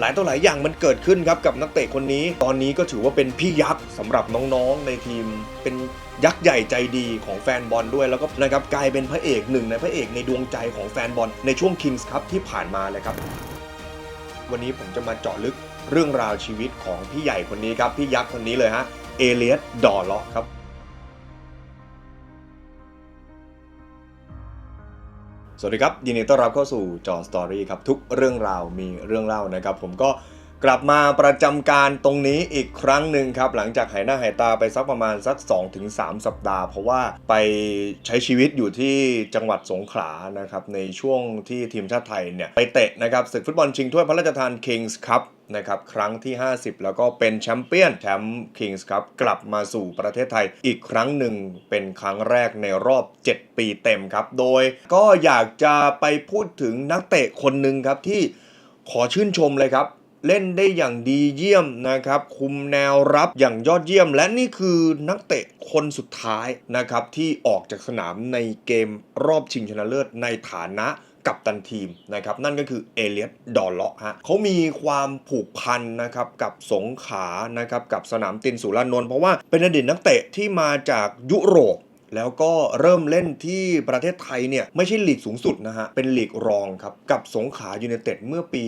หลายต่อหลายอย่างมันเกิดขึ้นครับกับนักเตะคนนี้ ตอนนี้ก็ถือว่าเป็นพี่ยักษ์สำหรับน้องๆในทีม เป็นยักษ์ใหญ่ใจดีของแฟนบอลด้วยแล้วก็นะครับกลายเป็นพระเอกหนึ่งในพระเอกในดวงใจของแฟนบอลในช่วง Kings ครับที่ผ่านมาเลยครับ วันนี้ผมจะมาเจาะลึกเรื่องราวชีวิตของพี่ใหญ่คนนี้ครับพี่ยักษ์คนนี้เลยฮะเอเลียสดอเลาะครับ สวัสดีครับ ยินดีต้อนรับเข้าสู่จอสตอรี่ครับ ทุกเรื่องราวมีเรื่องเล่านะครับ ผมก็ กลับมาประจำการตรงนี้อีกครั้งหนึ่งครับ หลังจากหายหน้าหายตาไปสักประมาณสัก 2-3 สัปดาห์ เพราะว่าไปใช้ชีวิตอยู่ที่จังหวัดสงขลานะครับ ในช่วงที่ทีมชาติไทยเนี่ย ไปเตะนะครับศึกฟุตบอลชิงถ้วยพระราชทาน Kings Cup นะครับครั้งที่ 50 แล้วก็เป็นแชมเปี้ยนแชมป์ Kings Cup กลับมาสู่ประเทศไทยอีกครั้งหนึ่งเป็นครั้งแรกในรอบ 7 ปีเต็มครับ โดยก็อยากจะไปพูดถึงนักเตะคนหนึ่งครับที่ขอชื่นชมเลยครับ เล่นได้อย่างดีเยี่ยมนะครับ คุมแนวรับอย่างยอดเยี่ยม และนี่คือนักเตะคนสุดท้ายนะครับ ที่ออกจากสนามในเกมรอบชิงชนะเลิศในฐานะกับตันทีมนะครับนั่นก็คือเอเลียสดอลเลาะฮะเขามีความผูกพันนะครับกับสงขานะครับกับสนามตินสุรานนท์เพราะว่าเป็นอดีตนักเตะที่มาจากยุโรป แล้วก็เริ่มเล่นที่ประเทศไทยเนี่ยไม่ใช่ลีกสูงสุดนะฮะ เป็นลีกรองครับ กับสงขลายูเนเต็ดเมื่อปี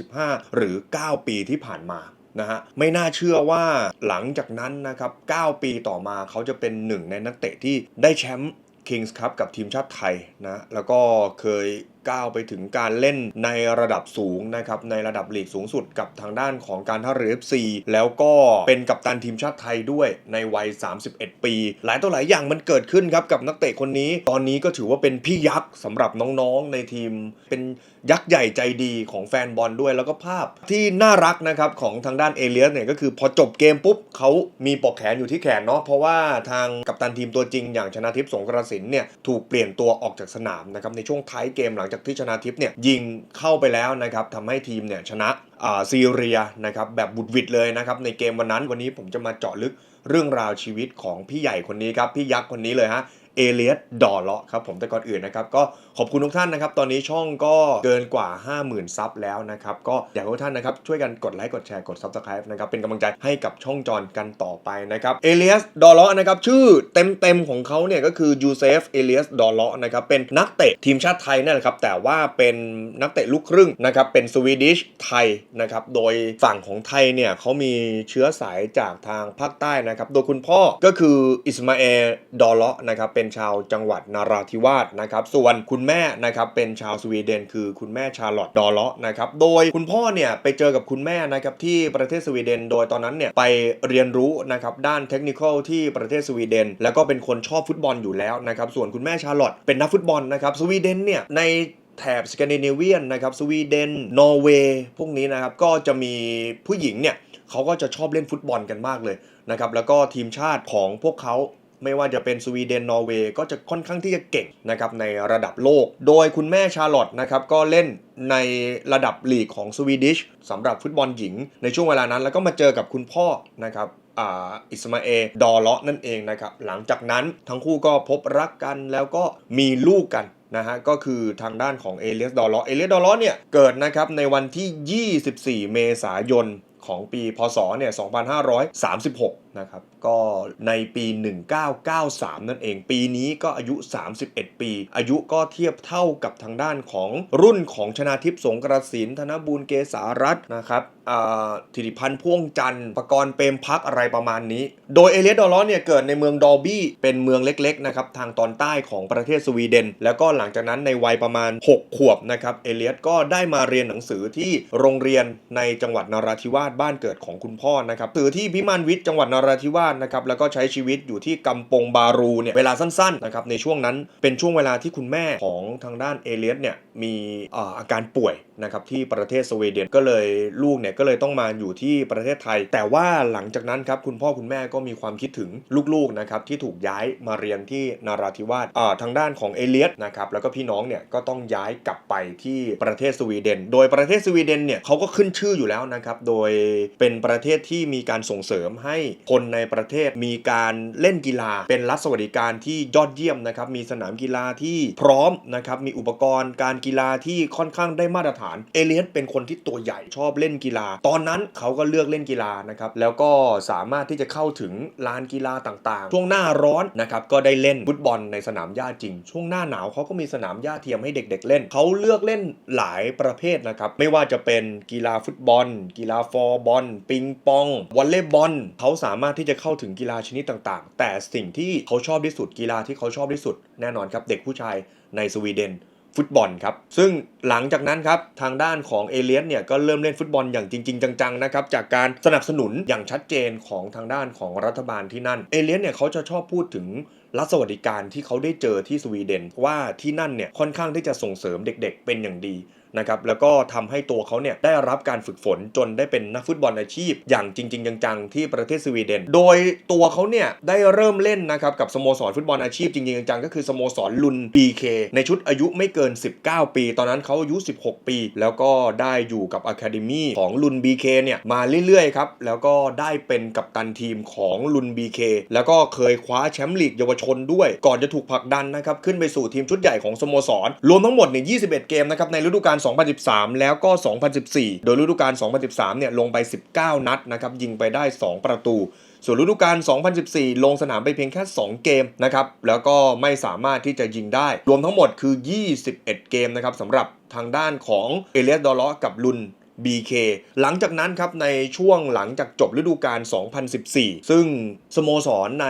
2015 หรือ 9 ปีที่ผ่านมานะฮะไม่น่าเชื่อว่าหลังจากนั้นนะครับ 9 ปีต่อมาเขาจะเป็นหนึ่งในนักเตะที่ได้แชมป์ Kings Cup กับทีมชาติไทยนะแล้วก็เคยก้าวไปถึงการเล่นในระดับสูงนะครับในระดับลีกสูงสุดกับทางด้านของการท่าเรือ FC แล้วก็เป็นกัปตันทีมชาติไทยด้วยในวัย 31 ปี หลายต่อหลายอย่างมันเกิดขึ้นครับกับนักเตะคนนี้ ตอนนี้ก็ถือว่าเป็นพี่ยักษ์สำหรับน้องๆในทีม เป็นยักษ์ใหญ่ใจดีของแฟนบอลด้วยแล้วก็ภาพที่น่ารักนะครับของทางด้านเอเลียสเนี่ยก็คือพอจบเกมปุ๊บเขามีปอกแขนอยู่ที่แขนเนาะเพราะว่าทางกัปตันทีมตัวจริงอย่างชนะทิพย์สงกรสินเนี่ยถูกเปลี่ยนตัวออกจากสนามนะครับในช่วงท้ายเกมหลังจากที่ชนะทิพย์เนี่ยยิงเข้าไปแล้วนะครับทำให้ทีมเนี่ยชนะอ่าซีเรียนะครับแบบบุดวิดเลยนะครับในเกมวันนั้นวันนี้ผมจะมาเจาะลึกเรื่องราวชีวิตของพี่ใหญ่คนนี้ครับพี่ยักษ์คนนี้เลยฮะ เอเลียสดอเลาะครับผมแต่ก่อนอื่นนะครับก็ขอบคุณทุกท่านนะครับ ตอนนี้ช่องก็เกินกว่า 50,000 ซับแล้วนะครับ ก็อยากให้ทุกท่านนะครับ ช่วยกันกดไลค์กดแชร์กด Subscribe นะครับ เป็นกำลังใจให้กับช่องจอนกันต่อไปนะครับเอเลียสดอเลาะนะครับ ชื่อเต็มๆของเขาเนี่ยก็คือยูเซฟเอเลียสดอเลาะนะครับเป็นนักเตะทีมชาติไทยนั่นแหละครับแต่ว่าเป็นนักเตะลูกครึ่งนะครับเป็นสวีดิชไทยนะครับโดยฝั่งของไทยเนี่ยเขามีเชื้อสายจากทางภาคใต้นะครับโดยคุณพ่อก็คืออิสมาเอลดอเลาะนะครับเป็นชาวจังหวัดนาราธิวาสนะครับ ส่วนคุณแม่นะครับเป็นชาวสวีเดน คือคุณแม่ชาร์ลอตดอเลาะนะครับ โดยคุณพ่อเนี่ยไปเจอกับคุณแม่นะครับที่ประเทศสวีเดน โดยตอนนั้นเนี่ยไปเรียนรู้นะครับด้านเทคนิคที่ประเทศสวีเดน แล้วก็เป็นคนชอบฟุตบอลอยู่แล้วนะครับส่วนคุณแม่ชาร์ลอตเป็นนักฟุตบอลนะครับสวีเดนเนี่ยในแถบสแกนดิเนเวียนนะครับสวีเดน นอร์เวย์พวกนี้นะครับก็จะมีผู้หญิงเนี่ยเขาก็จะชอบเล่นฟุตบอลกันมากเลยนะครับแล้วก็ทีมชาติของพวกเขา ไม่ว่าจะเป็นสวีเดนนอร์เวย์ก็จะค่อนข้างที่จะเก่งนะครับในระดับโลก โดยคุณแม่ชาร์ลอตนะครับก็เล่นในระดับลีกของสวีดิชสำหรับฟุตบอลหญิง ในช่วงเวลานั้นแล้วก็มาเจอกับคุณพ่อนะครับอ,อิสมาเอลดอเลาะนั่นเองนะครับ หลังจากนั้นทั้งคู่ก็พบรักกันแล้วก็มีลูกกันนะฮะก็คือทางด้านของเอเลียสดอลเลาะเอเลียสดอลเลาะเนี่ยเกิดนะครับในวันที่ 24 เมษายนของปีพศเนี่ย2536นะครับก็ในปี 1993 นั่นเอง ปีนี้ก็อายุ 31 ปี อายุก็เทียบเท่ากับทางด้านของรุ่นของชนาทิพย์สงกระสินธนบูลเกษารัตนะครับธิติพันธ์พ่วงจันทร์ประกรณ์เปรมพักอะไรประมาณนี้ โดยเอเลียสดอลลาะเนี่ยเกิดในเมืองดอร์บี้ เป็นเมืองเล็กๆนะครับทางตอนใต้ของประเทศสวีเดน แล้วก็หลังจากนั้นในวัยประมาณ 6 ขวบนะครับเอเลียสก็ได้มาเรียนหนังสือที่โรงเรียนในจังหวัดนราธิวาสบ้านเกิดของคุณพ่อนะครับถือที่พิมานวิทย์จังหวัดนราธิวาสนะครับแล้วก็ใช้ชีวิตอยู่ที่กำปงบารูเนี่ยเวลาสั้นๆนะครับในช่วงนั้นเป็นช่วงเวลาที่คุณแม่ของทางด้านเอเลียสเนี่ยมีอาการป่วยนะครับที่ประเทศสวีเดนก็เลยลูกเนี่ยก็เลยต้องมาอยู่ที่ประเทศไทย แต่ว่าหลังจากนั้นครับคุณพ่อคุณแม่ก็มีความคิดถึงลูกๆนะครับที่ถูกย้ายมาเรียนที่นาราธิวาสทางด้านของเอเลียสนะครับแล้วก็พี่น้องเนี่ยก็ต้องย้ายกลับไปที่ประเทศสวีเดน โดยประเทศสวีเดนเนี่ยเขาก็ขึ้นชื่ออยู่แล้วนะครับโดยเป็นประเทศที่มีการส่งเสริมให้คนในประเทศมีการเล่นกีฬา เป็นรัฐสวัสดิการที่ยอดเยี่ยมนะครับ มีสนามกีฬาที่พร้อมนะครับ มีอุปกรณ์การกีฬาที่ค่อนข้างได้มาตรฐาน เอเลียสเป็นคนที่ตัวใหญ่ชอบเล่นกีฬา ตอนนั้นเขาก็เลือกเล่นกีฬานะครับ แล้วก็สามารถที่จะเข้าถึงลานกีฬาต่างๆ ช่วงหน้าร้อนนะครับ ก็ได้เล่นฟุตบอลในสนามหญ้าจริง ช่วงหน้าหนาวเขาก็มีสนามหญ้าเทียมให้เด็ก ๆ เล่น เขาเลือกเล่นหลายประเภทนะครับ ไม่ว่าจะเป็นกีฬาฟุตบอล กีฬาฟอร์บอล ปิงปอง วอลเลย์บอล เขาสามารถที่จะเข้าถึงกีฬาชนิดต่างๆ แต่สิ่งที่เขาชอบที่สุดกีฬาที่เขาชอบที่สุด แน่นอนครับเด็กผู้ชายในสวีเดนฟุตบอลครับ ซึ่งหลังจากนั้นครับทางด้านของเอเลียสเนี่ยก็เริ่มเล่นฟุตบอลอย่างจริง ๆ จังๆนะครับจากการสนับสนุนอย่างชัดเจนของทางด้านของรัฐบาลที่นั่นเอเลียสเนี่ยเขาจะชอบพูดถึงรัฐสวัสดิการที่เขาได้เจอที่สวีเดนว่าที่นั่นเนี่ยค่อนข้างที่จะส่งเสริมเด็กๆ เป็นอย่างดี นะครับแล้วก็ทำให้ตัวเขาเนี่ยได้รับการฝึกฝนจนได้เป็นนักฟุตบอลอาชีพ อย่างจริง ๆ จังๆ ที่ประเทศสวีเดน โดยตัวเขาเนี่ยได้เริ่มเล่นนะครับกับสโมสรฟุตบอลอาชีพจริงๆจังๆก็คือสโมสรลุน BK ในชุดอายุไม่เกิน 19 ปี ตอนนั้นเขาอายุ 16 ปี แล้วก็ได้อยู่กับอะคาเดมีของลุน BK เคเนี่ยมาเรื่อยๆครับแล้วก็ได้เป็นกัปตันทีมของลุน BK แล้วก็เคยคว้าแชมป์ลีกเยาวชนด้วย ก่อนจะถูกผลักดันนะครับขึ้นไปสู่ทีมชุดใหญ่ของสโมสรรวมทั้งหมดเนี่ย21 เกมนะครับในฤดูกาล2013 แล้วก็ 2014 โดยฤดูกาล 2013 เนี่ยลงไป 19 นัดนะครับยิงไปได้ 2 ประตู ส่วนฤดูกาล 2014 ลงสนามไปเพียงแค่ 2 เกมนะครับแล้วก็ไม่สามารถที่จะยิงได้ รวมทั้งหมดคือ 21 เกมนะครับสำหรับทางด้านของเอเลียสดอลล์กับลุน BK หลังจากนั้นครับในช่วงหลังจากจบฤดูกาล 2014 ซึ่งสโมสรใน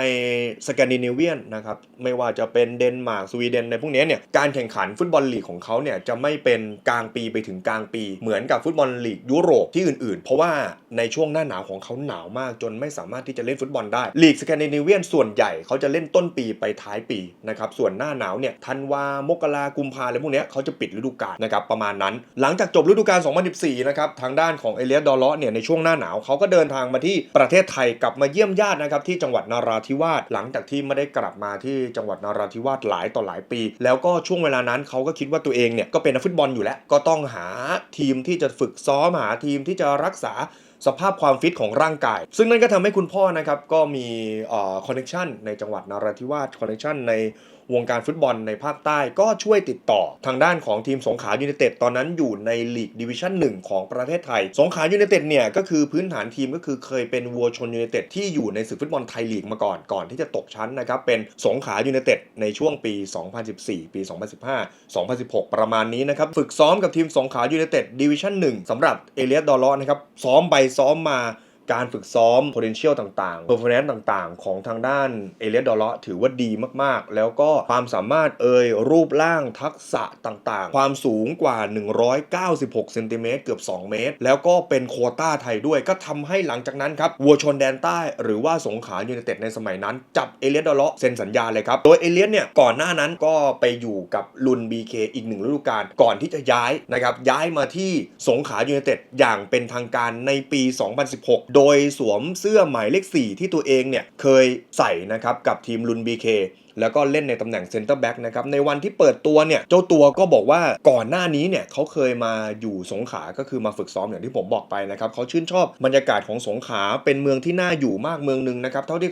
สแกนดิเนเวียนนะครับไม่ว่าจะเป็นเดนมาร์กสวีเดนในพวกนี้เนี่ยการแข่งขันฟุตบอลลีกของเขาเนี่ยจะไม่เป็นกลางปีไปถึงกลางปีเหมือนกับฟุตบอลลีกยุโรปที่อื่นๆ เพราะว่าในช่วงหน้าหนาวของเขาหนาวมากจนไม่สามารถที่จะเล่นฟุตบอลได้ลีกสแกนดิเนเวียนส่วนใหญ่เขาจะเล่นต้นปีไปท้ายปีนะครับส่วนหน้าหนาวเนี่ยธันวามกรากุมภาอะไรพวกนี้เขาจะปิดฤดูกาลนะครับประมาณนั้น หลังจากจบฤดูกาล 2014นะครับทางด้านของเอเลียดอลเลาะเนี่ยในช่วงหน้าหนาวเขาก็เดินทางมาที่ประเทศไทยกลับมาเยี่ยมญาตินะครับที่จังหวัดนาราธิวาสหลังจากที่ไม่ได้กลับมาที่จังหวัดนาราธิวาสหลายต่อหลายปี แล้วก็ช่วงเวลานั้นเขาก็คิดว่าตัวเองเนี่ยก็เป็นนักฟุตบอลอยู่แล้ว ก็ต้องหาทีมที่จะฝึกซ้อมหาทีมที่จะรักษาสภาพความฟิตของร่างกาย ซึ่งนั่นก็ทำให้คุณพ่อนะครับ ก็มีคอนเนคชันในจังหวัดนาราธิวาสคอนเนคชันใน วงการฟุตบอลในภาคใต้ก็ช่วยติดต่อ ทางด้านของทีมสงขลายูไนเต็ดตอนนั้นอยู่ในลีกดิวิชั่น1ของประเทศไทย สงขลายูไนเต็ดเนี่ยก็คือพื้นฐานทีมก็คือเคยเป็นวัวชนยูไนเต็ดที่อยู่ในศึกฟุตบอลไทยลีกมาก่อนก่อนที่จะตกชั้นนะครับเป็นสงขลายูไนเต็ดในช่วงปี 2014 ปี 2015 2016 ประมาณนี้นะครับฝึกซ้อมกับทีมสงขลายูไนเต็ดดิวิชั่น1สำหรับเอเลียสดอลลาะนะครับซ้อมไปซ้อมมา การฝึกซ้อม potential ต่างๆ performance ต่างๆ ของทางด้านเอเลียสดอลเลาะถือว่าดีมากๆ แล้วก็ความสามารถเอ่ยรูปร่างทักษะต่างๆ ความสูงกว่า 196เซนติเมตรเกือบ 2 เมตร แล้วก็เป็นโคต้าไทยด้วยก็ทำให้หลังจากนั้นครับวัวชนแดนใต้ หรือว่าสงขลายูไนเต็ดในสมัยนั้น จับเอเลียสดอลเลาะเซ็นสัญญาเลยครับ โดยเอเลียสเนี่ยก่อนหน้านั้นก็ไปอยู่กับลุน BK อีกหนึ่งฤดูกาลก่อนที่จะย้ายนะครับย้ายมาที่สงขลายูไนเต็ดอย่างเป็นทางการในปี 2016โดยสวมเสื้อหมายเลข 4 ที่ตัวเองเนี่ยเคยใส่นะครับกับทีมลุนเบเคแล้วก็เล่นในตำแหน่งเซนเตอร์แบ็กนะครับ ในวันที่เปิดตัวเนี่ย เจ้าตัวก็บอกว่าก่อนหน้านี้เนี่ยเขาเคยมาอยู่สงขลาก็คือมาฝึกซ้อมอย่างที่ผมบอกไปนะครับเขาชื่นชอบบรรยากาศของสงขลาเป็นเมืองที่น่าอยู่มากเมืองหนึ่งนะครับ เท่าที่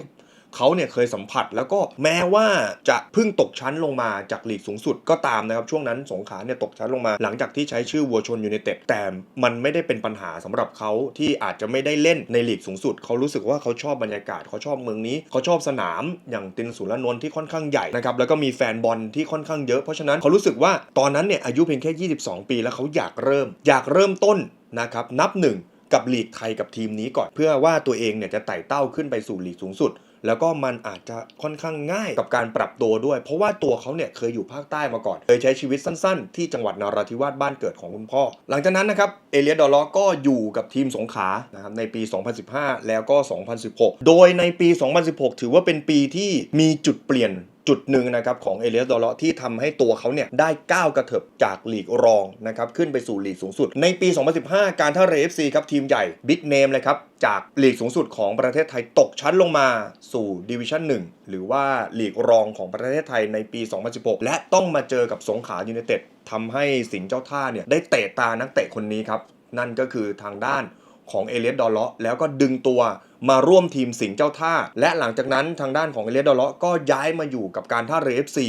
เขาเนี่ยเคยสัมผัสแล้วก็แม้ว่าจะเพิ่งตกชั้นลงมาจากลีกสูงสุดก็ตามนะครับช่วงนั้นสงขลาเนี่ยตกชั้นลงมา หลังจากที่ใช้ชื่อวัวชนยูไนเต็ดแต่มันไม่ได้เป็นปัญหาสำหรับเขาที่อาจจะไม่ได้เล่นในลีกสูงสุด เขารู้สึกว่าเขาชอบบรรยากาศเขาชอบเมืองนี้เขาชอบสนามอย่างตินสุรนนท์ที่ค่อนข้างใหญ่นะครับแล้วก็มีแฟนบอลที่ค่อนข้างเยอะเพราะฉะนั้นเขารู้สึกว่าตอนนั้นเนี่ยอายุเพียงแค่ 22 ปีแล้วเขาอยากเริ่ม อยากเริ่มต้นนะครับนับหนึ่งกับลีกไทยกับทีมนี้ก่อน เพื่อว่าตัวเองเนี่ยจะไต่เต้าขึ้นไปสู่ลีกสูงสุด แล้วก็มันอาจจะค่อนข้างง่ายกับการปรับตัวด้วย เพราะว่าตัวเขาเนี่ยเคยอยู่ภาคใต้มาก่อน เคยใช้ชีวิตสั้นๆ ที่จังหวัดนราธิวาสบ้านเกิดของคุณพ่อ หลังจากนั้นนะครับเอเลียดอลลก็อยู่กับทีมสงขานะครับในปี 2015 แล้วก็ 2016 โดยในปี 2016 ถือว่าเป็นปีที่มีจุดเปลี่ยน จุดหนึ่งนะครับของเอเลียสดอลเลาะที่ทำให้ตัวเขาเนี่ยได้ก้าวกระเถิบจากลีกรองนะครับขึ้นไปสู่ลีกสูงสุด ในปี 2015 การท่าเรือ FC ครับทีมใหญ่บิ๊กเนมเลยครับจากลีกสูงสุดของประเทศไทยตกชั้นลงมาสู่ดิวิชั่น1 หรือว่าลีกรองของประเทศไทยในปี 2016 และต้องมาเจอกับสงขลายูไนเต็ดทำให้สิงห์เจ้าท่าเนี่ยได้เตะตานักเตะคนนี้ครับนั่นก็คือทางด้าน ของเอเลียสดอลเลาะแล้วก็ดึงตัวมาร่วมทีมสิงห์เจ้าท่า และหลังจากนั้นทางด้านของเอเลียสดอลเลาะก็ย้ายมาอยู่กับการท่าเรือ FC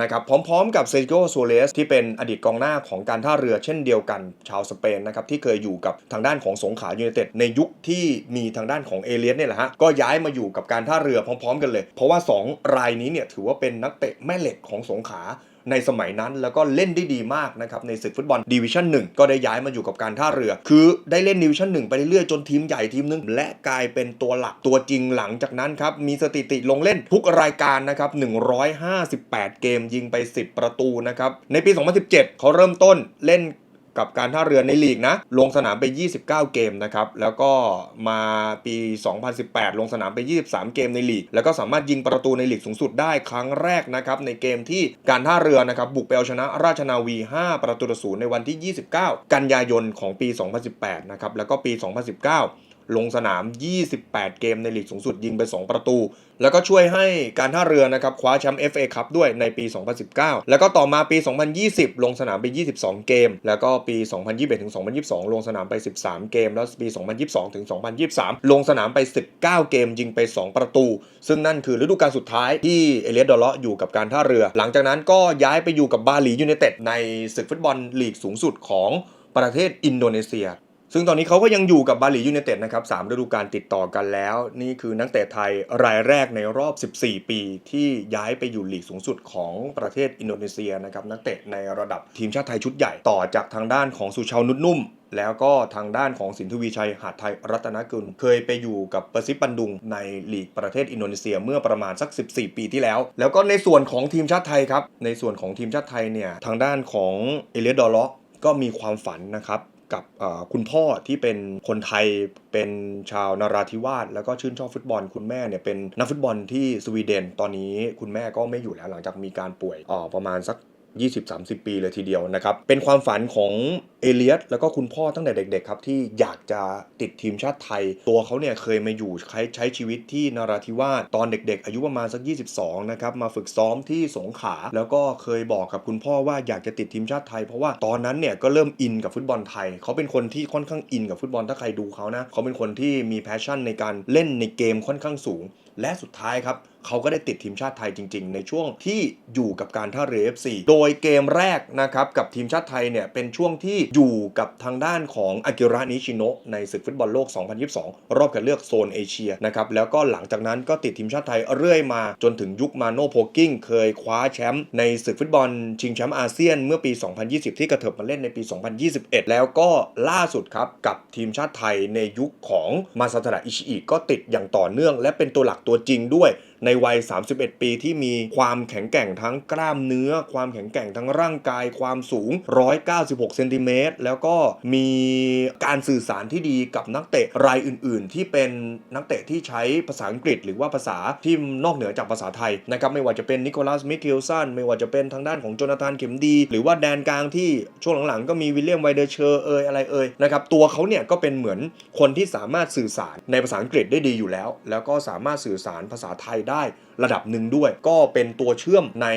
นะครับพร้อมๆกับเซโกโซเลสที่เป็นอดีตกองหน้าของการท่าเรือเช่นเดียวกันชาวสเปนนะครับที่เคยอยู่กับทางด้านของสงขลายูไนเต็ดในยุคที่มีทางด้านของเอเลียสเนี่ยแหละฮะก็ย้ายมาอยู่กับการท่าเรือพร้อม ๆ กันเลย เพราะว่า 2 รายนี้เนี่ยถือว่าเป็นนักเตะแม่เหล็กของสงขลา ในสมัยนั้น แล้วก็เล่นได้ดีมากนะครับในศึกฟุตบอลดิวิชั่น1ก็ได้ย้ายมาอยู่กับการท่าเรือ คือได้เล่นดิวิชั่น1ไปเรื่อยๆจนทีมใหญ่ทีมหนึง และกลายเป็นตัวหลักตัวจริงหลังจากนั้นครับมีสถิติลงเล่นทุกรายการนะครับ158 เกมยิงไป 10 ประตูนะครับในปี 2017 เขาเริ่มต้นเล่น กับการท่าเรือในลีกนะ ลงสนามไป 29 เกมนะครับ แล้วก็มาปี 2018 ลงสนามไป 23 เกมในลีก แล้วก็สามารถยิงประตูในลีกสูงสุดได้ครั้งแรกนะครับ ในเกมที่การท่าเรือนะครับ บุกไปเอาชนะราชนาวี 5 ประตูต่อศูนย์ในวันที่ 29 กันยายนของปี 2018 นะครับ แล้วก็ปี 2019 ลงสนาม 28 เกมในลีกสูงสุดยิงไป 2 ประตู แล้วก็ช่วยให้การท่าเรือนะครับคว้าแชมป์ FA คัพด้วยในปี 2019 แล้วก็ต่อมาปี 2020 ลงสนามไป 22 เกม แล้วก็ปี 2021ถึง2022 ลงสนามไป 13 เกม แล้วปี 2022ถึง2023 ลงสนามไป 19 เกมยิงไป 2 ประตู ซึ่งนั่นคือฤดูกาลสุดท้ายที่เอเลียดอลเลาะอยู่กับการท่าเรือ หลังจากนั้นก็ย้ายไปอยู่กับบาหลียูไนเต็ดในศึกฟุตบอลลีกสูงสุดของประเทศอินโดนีเซีย ซึ่งตอนนี้เขาก็ยังอยู่กับบาหลียูไนเต็ดนะครับสามฤดูกาลติดต่อกันแล้ว นี่คือนักเตะไทยรายแรกในรอบ 14 ปี ที่ย้ายไปอยู่ลีกสูงสุดของประเทศอินโดนีเซียนะครับนักเตะในระดับทีมชาติไทยชุดใหญ่ต่อจากทางด้านของสุชาวนุชนุ่มแล้วก็ทางด้านของสินทวีชัยหาดไทยรัตนกุล เคยไปอยู่กับเปอร์ซิปันดุงในลีกประเทศอินโดนีเซียเมื่อประมาณสัก 14 ปีที่แล้ว แล้วก็ในส่วนของทีมชาติไทยครับ ในส่วนของทีมชาติไทยเนี่ยทางด้านของเอเลียดอลเลาะก็มีความฝันนะครับ กับคุณพ่อที่เป็นคนไทยเป็นชาวนราธิวาสแล้วก็ชื่นชอบฟุตบอล คุณแม่เนี่ยเป็นนักฟุตบอลที่สวีเดน ตอนนี้คุณแม่ก็ไม่อยู่แล้วหลังจากมีการป่วยออประมาณสัก 20-30 ปีเลยทีเดียวนะครับ เป็นความฝันของเอเลียสแล้วก็คุณพ่อตั้งแต่เด็กๆครับ ที่อยากจะติดทีมชาติไทย ตัวเขาเนี่ยเคยมาอยู่ใช้ใช้ชีวิตที่นราธิวาสตอนเด็กๆ อายุประมาณสัก 22 นะครับ มาฝึกซ้อมที่สงขลาแล้วก็เคยบอกกับคุณพ่อว่าอยากจะติดทีมชาติไทย เพราะว่าตอนนั้นเนี่ยก็เริ่มอินกับฟุตบอลไทย เขาเป็นคนที่ค่อนข้างอินกับฟุตบอลถ้าใครดูเขานะเขาเป็นคนที่มีแพชชั่นในการเล่นในเกมค่อนข้างสูง และสุดท้ายครับ เขาก็ได้ติดทีมชาติไทยจริง ๆ ในช่วงที่อยู่กับการท่าเรือ FC โดยเกมแรกนะครับกับทีมชาติไทยเนี่ยเป็นช่วงที่อยู่กับทางด้านของอากิระนิชิโนะในศึกฟุตบอลโลก 2022 รอบคัดเลือกโซนเอเชียนะครับแล้วก็หลังจากนั้นก็ติดทีมชาติไทยเรื่อยมาจนถึงยุคมาโนโพกิ้งเคยคว้าแชมป์ในศึกฟุตบอลชิงแชมป์อาเซียนเมื่อปี 2020 ที่กระเถิบมาเล่นในปี 2021 แล้วก็ล่าสุดครับกับทีมชาติไทยในยุคของมาซาตะอิชิอิก็ติดอย่างต่อเนื่อง และเป็นตัวหลักตัวจริงด้วย ในวัย 31 ปีที่มีความแข็งแกร่งทั้งกล้ามเนื้อ ความแข็งแกร่งทั้งร่างกาย ความสูง 196 เซนติเมตร แล้วก็มีการสื่อสารที่ดีกับนักเตะรายอื่น ๆ ที่เป็นนักเตะที่ใช้ภาษาอังกฤษ หรือว่าภาษาที่นอกเหนือจากภาษาไทยนะครับ ไม่ว่าจะเป็นนิโคลัส มิเคลสัน ไม่ว่าจะเป็นทางด้านของโจนาธานเข็มดี หรือว่าแดนกลางที่ช่วงหลัง ๆ ก็มีวิลเลียมไวเดอร์เชอร์เอยอะไรเอยนะครับ ตัวเขาเนี่ยก็เป็นเหมือนคนที่สามารถสื่อสารในภาษาอังกฤษได้ดีอยู่แล้ว แล้วก็สามารถสื่อสารภาษาไทยได้ระดับหนึ่งด้วย ก็เป็นตัวเชื่อมใน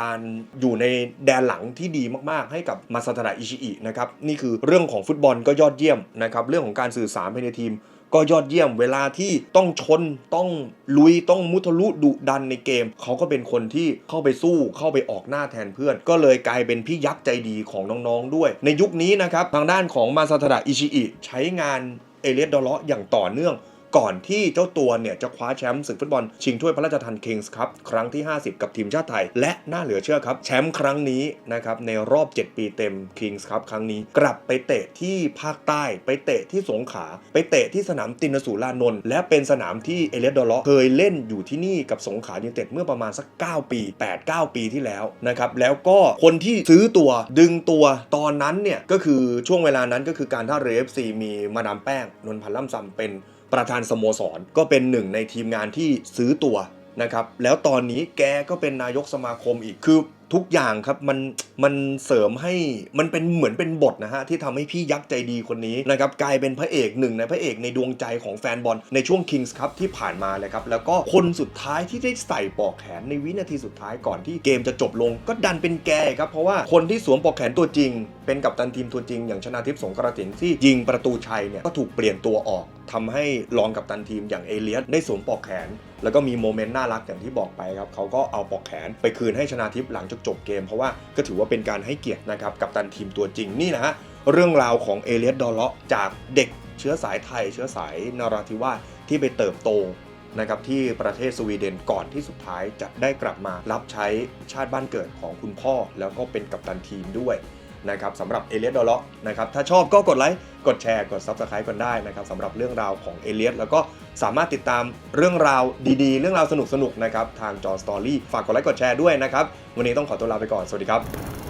การอยู่ในแดนหลังที่ดีมากๆ ให้กับมาซาตะอิชิอินะครับนี่คือเรื่องของฟุตบอลก็ยอดเยี่ยมนะครับเรื่องของการสื่อสารภายในทีมก็ยอดเยี่ยมเวลาที่ต้องชนต้องลุยต้องมุทะลุดุดันในเกม เขาก็เป็นคนที่เข้าไปสู้เข้าไปออกหน้าแทนเพื่อน ก็เลยกลายเป็นพี่ยักษ์ใจดีของน้องๆด้วย ในยุคนี้นะครับ ทางด้านของมาซาตะอิชิอิใช้งานเอเลียสดอลเลาะอย่างต่อเนื่อง ก่อนที่เจ้าตัวเนี่ยจะคว้าแชมป์ศึกฟุตบอลชิงถ้วยพระราชทานคิงส์ครับครั้งที่ 50 กับทีมชาติไทย และน่าเหลือเชื่อครับ แชมป์ครั้งนี้นะครับในรอบ 7 ปีเต็มคิงส์ครับครั้งนี้กลับไปเตะที่ภาคใต้ ไปเตะที่สงขลาไปเตะที่สนามตินสูรานนท์และเป็นสนามที่เอเลียสดอลเลาะเคยเล่นอยู่ที่นี่กับสงขลายูไนเต็ดเมื่อประมาณสัก 9 ปี 8-9 ปีที่แล้วนะครับแล้วก็คนที่ซื้อตัวดึงตัวตอนนั้นเนี่ยก็คือช่วงเวลานั้นก็คือการท่าเรือ FC มีมาดามแป้งนนพันธ์ล่ำซำเป็น ประธานสโมสรก็เป็นหนึ่งในทีมงานที่ซื้อตัวนะครับแล้วตอนนี้แกก็เป็นนายกสมาคมอีกคือ ทุกอย่างครับมันมันเสริมให้มันเป็นเหมือนเป็นบทนะฮะที่ทำให้พี่ยักษ์ใจดีคนนี้นะครับกลายเป็นพระเอกหนึ่งในพระเอกในดวงใจของแฟนบอลในช่วง Kings ครับที่ผ่านมาเลยครับ แล้วก็คนสุดท้ายที่ได้ใส่ปลอกแขนในวินาทีสุดท้ายก่อนที่เกมจะจบลง ก็ดันเป็นแกครับ เพราะว่าคนที่สวมปลอกแขนตัวจริง เป็นกัปตันทีมตัวจริง อย่างชนะทิพย์สงกระสินที่ยิงประตูชัยเนี่ยก็ถูกเปลี่ยนตัวออกทำให้รองกับตันทีมอย่างเอเลียสได้สวมปลอกแขน แล้วก็มีโมเมนต์น่ารักอย่างที่บอกไปครับเขาก็เอาปลอกแขนไปคืนให้ชนาทิพย์หลังจากจบเกม เพราะว่าก็ถือว่าเป็นการให้เกียรตินะครับกับตันทีมตัวจริงนี่นะฮะเรื่องราวของเอเลียสดอลเลาะจากเด็กเชื้อสายไทย เชื้อสายนราธิวาสที่ไปเติบโตนะครับที่ประเทศสวีเดนก่อนที่สุดท้ายจะได้กลับมารับใช้ชาติบ้านเกิดของคุณพ่อ แล้วก็เป็นกัปตันทีมด้วย นะครับสำหรับเอเลียสดอลเลาะนะครับถ้าชอบก็กดไลค์กดแชร์กด Subscribe กันได้นะครับสำหรับเรื่องราวของเอเลียสแล้วก็สามารถติดตามเรื่องราวดีๆ เรื่องราวสนุกๆนะครับทางจอสตอรี่ฝากกดไลค์กดแชร์ด้วยนะครับวันนี้ต้องขอตัวลาไปก่อนสวัสดีครับ